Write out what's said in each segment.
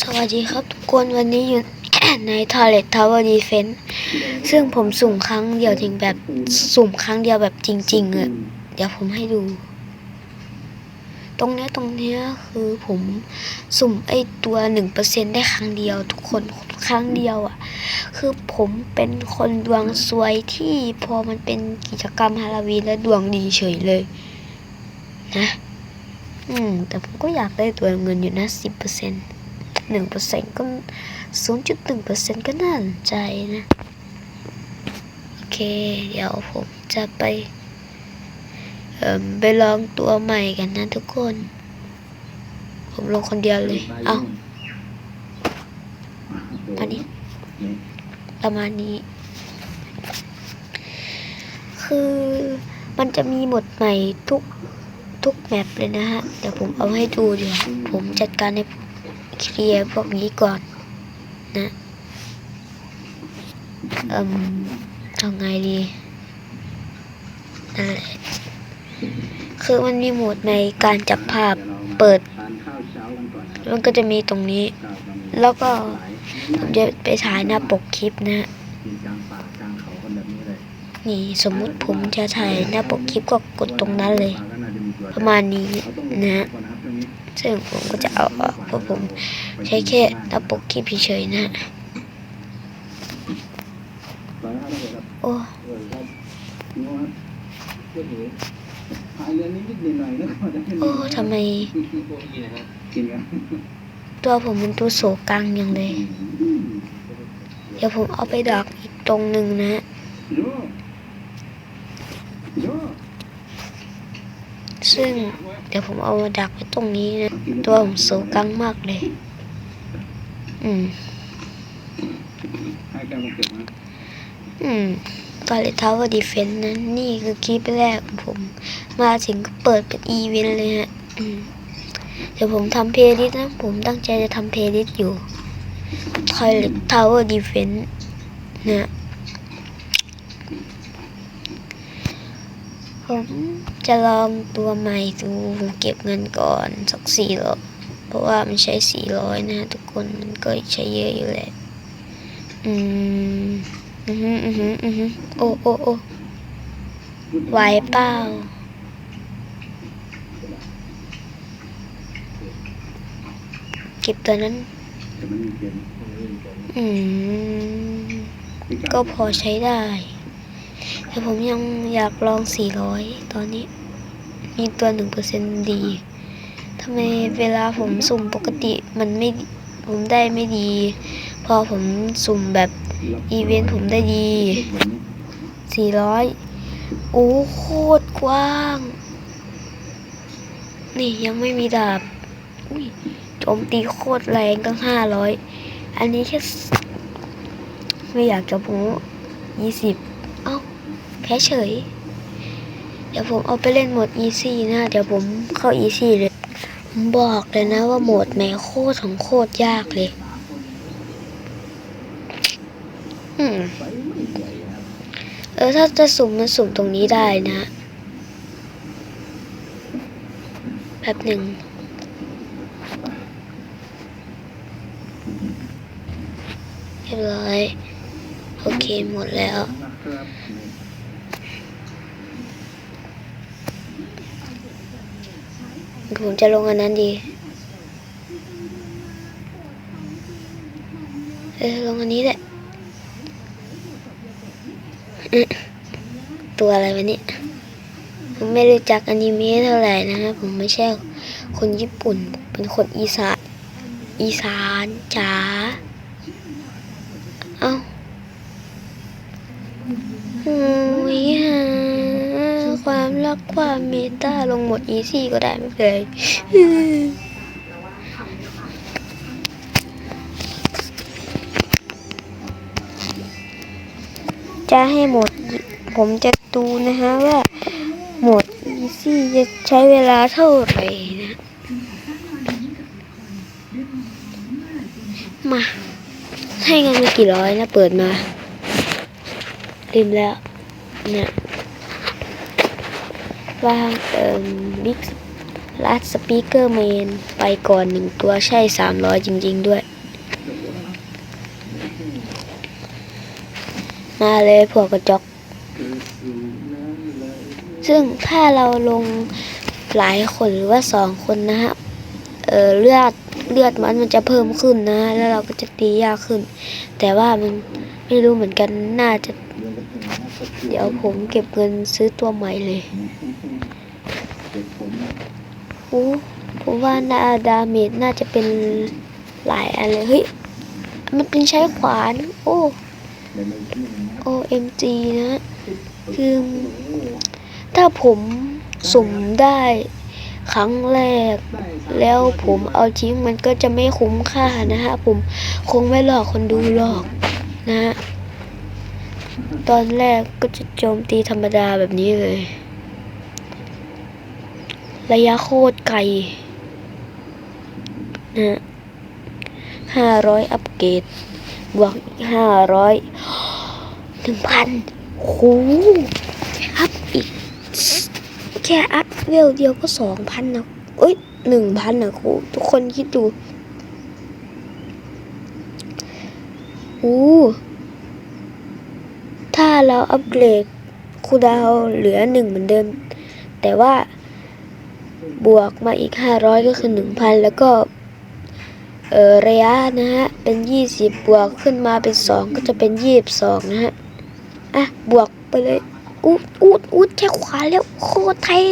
สวัสดีครับทุกคนวันนี้อยู่ในทอเ l ต t Tower Defense ซึ่งผมสุ่มครั้งเดียวจริงแบบสุ่มครั้งเดียวแบบจริงๆเลยเดี๋ยวผมให้ดู ตรงนี้ตรงนี้คือผมสุ่มไอตัวหนึ่งเปอร์เซ็นได้ครั้งเดียว ทุกคนครั้งเดียวอะ คือผมเป็นคนดวงสวยที่พอมันเป็นกิจกรรมฮาโาวีนและดวงดีเฉยเลย นะ อืม แต่ผมก็อยากได้ตัวเงินอยู่นะสิบเปอร์เซ็นต์ หนึ่งเปอร์เ1%ก็สูงจุดหนึ่งเปอร์0.1%ก็น่าสนใจนะ โอเค เดี๋ยวผมจะไป เอ่อ ไปลองตัวใหม่กันนะทุกคน ผมลงคนเดียวเลย เอา้อันนี้ ประมาณนี้ คือมันจะมีหมดใหม่ทุกทุกแมปเลยนะฮะ เดี๋ยวผมเอาให้ดูเดี๋ยวผมจัดการใน เคลียร์พวกนี้ก่อนนะเอ่มเอาไงดีนั่นแหละคือมันมีโหมดในการจับภาพเปิด มันก็จะมีตรงนี้ แล้วก็ผมจะไปถ่ายหน้าปกคลิปนะฮะนี่สมมุติผมจะถ่ายหน้าปกคลิปก็กดตรงนั้นเลย ประมาณนี้นะซึ่งผมก็จะเอาออก ราะผมใช้แค่หน้าปกคลิปเฉยๆนะฮะโอ้พายเรือนิดๆหน่อยๆนะก่อนจะขึ้นโอ้ทำไมกินกันตัวผมมันตัวโศกังอย่างเลย เดี๋ยวผมเอาไปดักอีกตรงหนึ่งนะฮะโยโยซึ่งเดี๋ยวผมเอามาดักไว้ตรงนี้นะตัวผมโศกังมากเลย อืม อืมตอนเลทาวเวอร์ดีเฟนต์นั้นนี่คือคลิปแรกของผม มาถึงก็เปิดเป็นอีเวนต์เลยฮะเดี๋ยวผมทำเพลย์ลิสต์นะ ผมตั้งใจจะทำเพลย์ลิสต์อยู่ Toilet Tower Defense นะ ผมจะลองตัวใหม่ดูผมเก็บเงินก่อนสักสี่ร้อยเพราะว่ามันใช้สี่ร้อยนะทุกคนมันก็ใช้เยอะอยู่แหละอืมอือหืออือหืออือหือโอ้โอ้โอ้ไหวเปล่าเก็บตัวนั้น อืม ก็พอใช้ได้ แต่ผมยังอยากลอง 400 ตอนนี้ มีตัว 1%ดีทำไมเวลาผมสุ่มปกติมันไม่ผมได้ไม่ดี พอผมสุ่มแบบอีเวนต์ผมได้ดี 400 โอ้โคตรกว้าง นี่ยังไม่มีดาบอุ้ยโจมตีโคตรแรงตั้ง 500 อันนี้แค่ไม่อยากจะโม้ยี่สิบ แพ้เฉย เดี๋ยวผมเอาไปเล่นโหมด easy นะ เดี๋ยวผมเข้า easy เลย ผมบอกเลยนะว่าโหมดแม่โคตรของโคตรยากเลยอืมเออถ้าจะสุ่มมันสุ่มตรงนี้ได้นะแป๊บหนึ่งเรียบร้อย โอเคหมดแล้ว นะครับ ผมจะลงอันนั้นดี เออลงอันนี้แหละ ตัวอะไรวะเนี่ย ผมไม่รู้จักอนิเมะเท่าไหร่นะครับผมไม่ใช่คนญี่ปุ่น เป็นคนอีสาน อีสานจ๋า เอ้าอ้ยฮะความรักความเมตตาลงหมดอีซี่ก็ได้ไม่เป็นจะให้หมดผมจะดูนะฮะว่าหมดอีซี่จะใช้เวลาเท่าไหร่นะ มา ให้เงินมากี่ร้อยนะเปิดมาลืมแล้วเนี่ย วางเอ่อบิ๊กลัดสปีกเกอร์เมนไปก่อนหนึ่งตัวใช่สามร้อยจริง ๆ ด้วย มาเลยพวกกระจก ซึ่งถ้าเราลงหลายคนหรือว่าสองคนนะฮะเออเลือดเลือดมันมันจะเพิ่มขึ้นนะ แล้วเราก็จะตียากขึ้น แต่ว่ามันไม่รู้เหมือนกันน่าจะ เดี๋ยวผมเก็บเงินซื้อตัวใหม่เลย อ้ผมว่านาดาเมจน่าจะเป็นหลายอันเลยเฮ้ย มันเป็นใช้ขวาน โอ้ OMG นะ คือ ถ้าผมสุ่มได้ครั้งแรก แล้วผมเอาทิ้งมันก็จะไม่คุ้มค่านะฮะ ผมคงไม่หลอกคนดูหรอกนะ ตอนแรกก็จะโจมตีธรรมดาแบบนี้เลย ระยะโคตรไกลนะห้าร้อยอัปเกรดบวกห้าร้อยหนึ่งพันโหอัพอีก แค่อัพเวลเดียวก็สองพันนะเอ้ยหนึ่งพันนะครูทุกคนคิดดูโอ้ถ้าเราอัปเกรดคูดาวเหลือหนึ่งเหมือนเดิม แต่ว่า บวกมาอีกห้าร้อยก็คือหนึ่งพันแล้วก็เออระยะนะฮะ เป็นยี่สิบบวกขึ้นมาเป็นสองก็จะเป็นยี่สิบสองนะฮะ อะ บวกไปเลยอูดอูดอูดแค่ขวาแล้ว โคตรเท่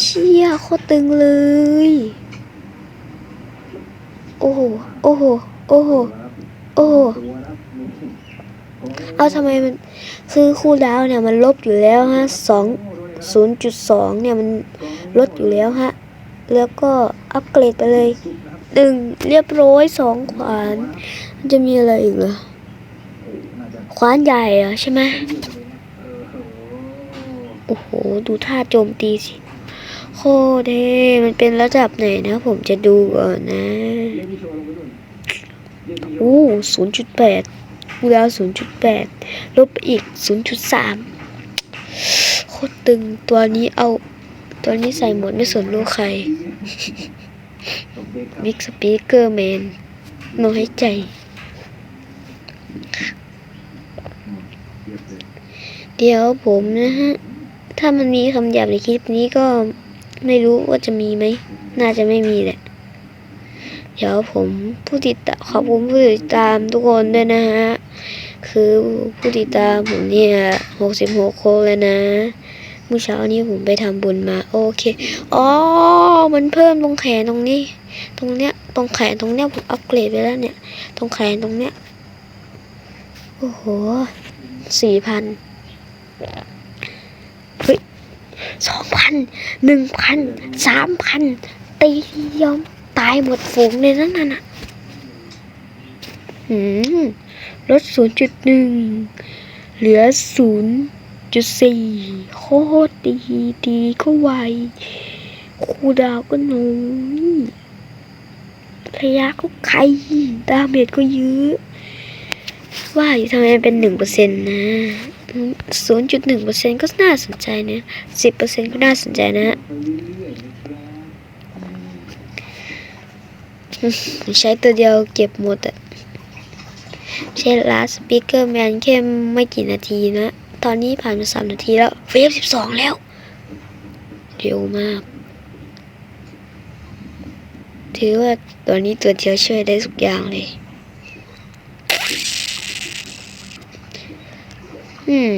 เชี่ยโคตรตึงเลย โอ้โห โอ้โห โอ้โห โอ้โห เอาทำไมมัน คือคู่ดาวเนี่ย มันลบอยู่แล้วฮะสอง ศูนย์จุดสองเนี่ยมันลดอยู่แล้วฮะ แล้วก็อัปเกรดไปเลยดึงเรียบร้อยสองขวาน มันจะมีอะไรอีกเหรอขวานใหญ่อะใช่ไหมโอ้โห ดูท่าโจมตีสิโคเท่มันเป็นระดับไหนนะ ผมจะดูก่อนนะโอ้ศูนย์จุดแปดกูดาวศูนย์จุดแปดลบไปอีกศูนย์จุดสาม ตรตึงตัวนี้เอา ตัวนี้ใส่หมดไม่สนลูกใครบิ๊กสปีกเกอร์แมนน้อยใจ เดี๋ยวผมนะฮะ ถ้ามันมีคำหยาบในคลิปนี้ก็ไม่รู้ว่าจะมีไหม น่าจะไม่มีแหละ เดี๋ยวผมผู้ติดตามขอบคุณผู้ติดตามทุกคนด้วยนะฮะ คือผู้ติดตามผมเนี่ยหกสิบหกคนแล้วนะ มื่อเช้านี้ผมไปทำบุญมา โอเค อ๋อ มันเพิ่มตรงแขนตรงนี้ ตรงเนี้ย ตรงแขนตรงเนี้ยผมอัปเกรดไปแล้วเนี่ย ตรงแขนตรงเนี้ย โอ้โห สี่พันเฮ้ยสองพัน หนึ่งพัน สามพัน ตียอมตายหมดฝูงเลยนั่นน่ะหืมลดศูนย์จุดหนึ่ง เหลือศูนย์ จุดสี่โคตรดีดีก็ไวคูดาวก็น้อยระยะก็ไกลดาเมจก็เยอะว่าอยู่ทำไมเป็นหนึ่งเปอร์เซ็นต์นะศูนย์จุดหนึ่งเปอร์เซ็นต์ก็น่าสนใจนะสิบเปอร์เซ็นต์ก็น่าสนใจนะฮะใช้ตัวเดียวเก็บหมดอะใช้ลาสปีกเกอร์แมนแค่ไม่กี่นาทีนะ ตอนนี้ผ่านมาสามนาทีแล้วเวฟสิบสองแล้วเร็วมาก ถือว่าตัวนี้ตัวเดียวช่วยได้ทุกอย่างเลย อืม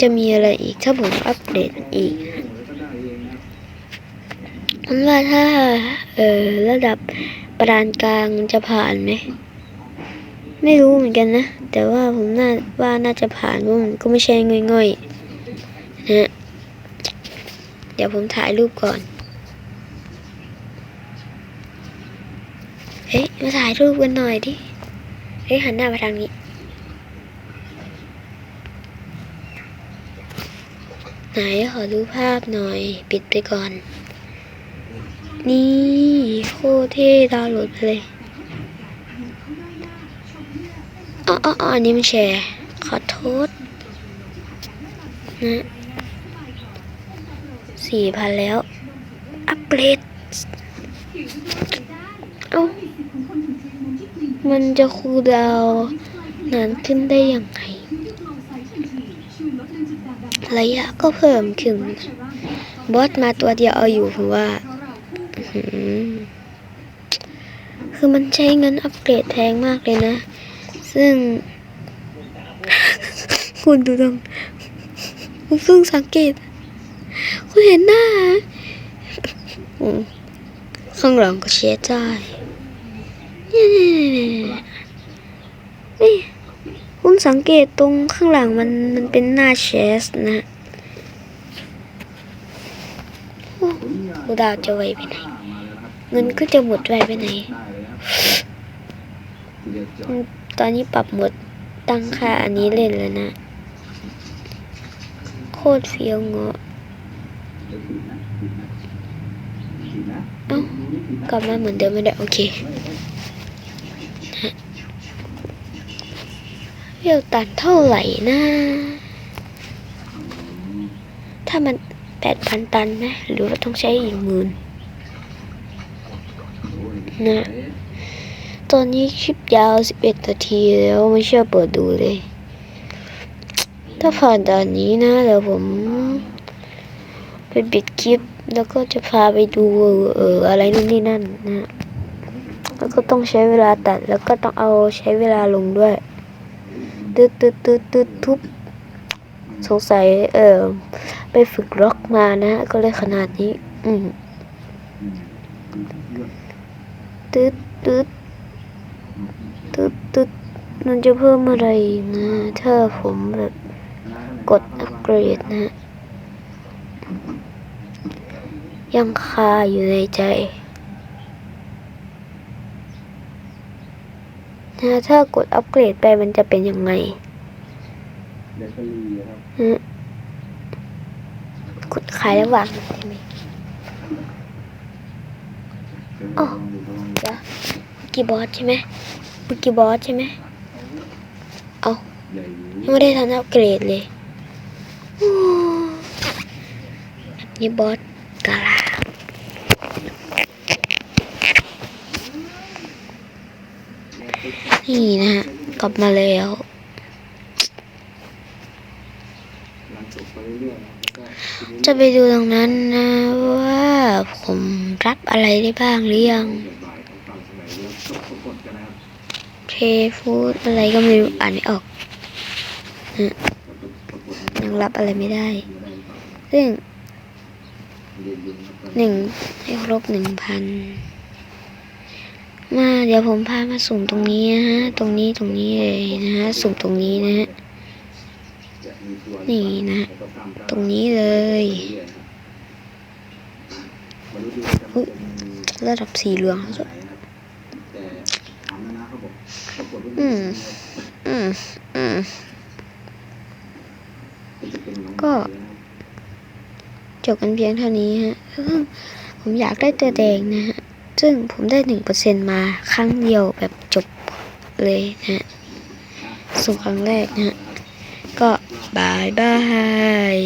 จะมีอะไรอีกถ้าผมอัปเดตอีกผมว่าถ้า เออระดับปานกลางจะผ่านไหม ไม่รู้เหมือนกันนะ แต่ว่าผมน่าว่าน่าจะผ่านมันก็ไม่ใช่ง่อยๆนะฮะเดี๋ยวผมถ่ายรูปก่อนเฮ้ยมาถ่ายรูปกันหน่อยดิเฮ้ยหันหน้ามาทางนี้ไหนขอดูภาพหน่อย ปิดไปก่อน นี่ โคตรเท่ดาวน์โหลดเลย อ๋ออ๋ออันนี้มันแชร์ ขอโทษ นะสี่พันแล้ว อัปเกรดเอ้ามันจะคูดาวน์นานขึ้นได้ยังไง ระยะก็เพิ่มขึ้น บอสมาตัวเดียวเอาอยู่ผมว่าอื้อหือคือมันใช้เงินอัปเกรดแพงมากเลยนะ ซึ่ง คุณดูตรงผมเพิ่งสังเกต คุณเห็นหน้าอืมข้างหลังก็เชียร์ใจนี่นี่คุณสังเกตตรงข้างหลังมันมันเป็นหน้าเชสนะกูดาวจะไวไปไหน เงินก็จะหมดไวไปไหนอืม ตอนนี้ปรับหมดตั้งค่าอันนี้เล่นแล้วนะ โคตรเฟี้ยวเงาะเอ้ากลับมาเหมือนเดิมไม่ได้ โอเคฮะเรียวตันเท่าไหร่นะ ถ้ามันแปดพันตันไหมหรือว่าต้องใช้อีกหมื่นนะ ตอนนี้คลิปยาว 11 นาทีแล้วไม่เชื่อเปิดดูเลย ถ้าผ่านด่านนี้นะเดี๋ยวผมไปปิดคลิปแล้วก็จะพาไปดูเอออะไรนู่นนี่นั่นนะ แล้วก็ต้องใช้เวลาตัดแล้วก็ต้องเอาใช้เวลาลงด้วยตืดตืดตืดตืดทุบสงสัยเออไปฝึกร็อกมานะ ก็เลยขนาดนี้ อืมตื๊ดตึ๊ด มันจะเพิ่มอะไรอีกนะ ถ้าผมแบบกดอัปเกรดนะ ยังคาอยู่ในใจนะถ้ากดอัปเกรดไปมันจะเป็นยังไงเดลิเวอรี่ครับฮะกดขายระหว่างใช่ไหมอ๋อเดี๋ยวเมื่อกี้บอสใช่ไหมเมื่อกี้บอสใช่ไหมเอาใหญ่ยัง ไม่ได้ทันอัปเกรดเลยโอ้นี่บอสกาลานี่นะฮะกลับมาแล้วลังจบไปเรื่อยๆนะครับแล้วก็จะไปดูตรงนั้นนะว่าผมรับอะไรได้บ้างหรือยังบ่ายของตอนสมัยแล้วจบกดกันนะครับเพย์ฟูดอะไรก็ไม่รู้อ่านไม่ออก ยังรับอะไรไม่ได้ ซึ่งหนึ่งให้ครบหนึ่งพันมาเดี๋ยวผมพามาสุ่มตรงนี้นะฮะ ตรงนี้ตรงนี้เลยนะฮะ สุ่มตรงนี้นะฮะ นี่นะ ตรงนี้เลยอุ๊ยระดับสีเหลืองแล้วจ้ะอืม อืม อืม ก็จบกันเพียงเท่านี้ฮะซึ่งผมอยากได้ตัวแดงนะฮะ ซึ่งผมได้หนึ่งเปอร์เซ็นมาครั้งเดียวแบบจบเลยนะฮะสุ่มครั้งแรกนะฮะ ก็บายบาย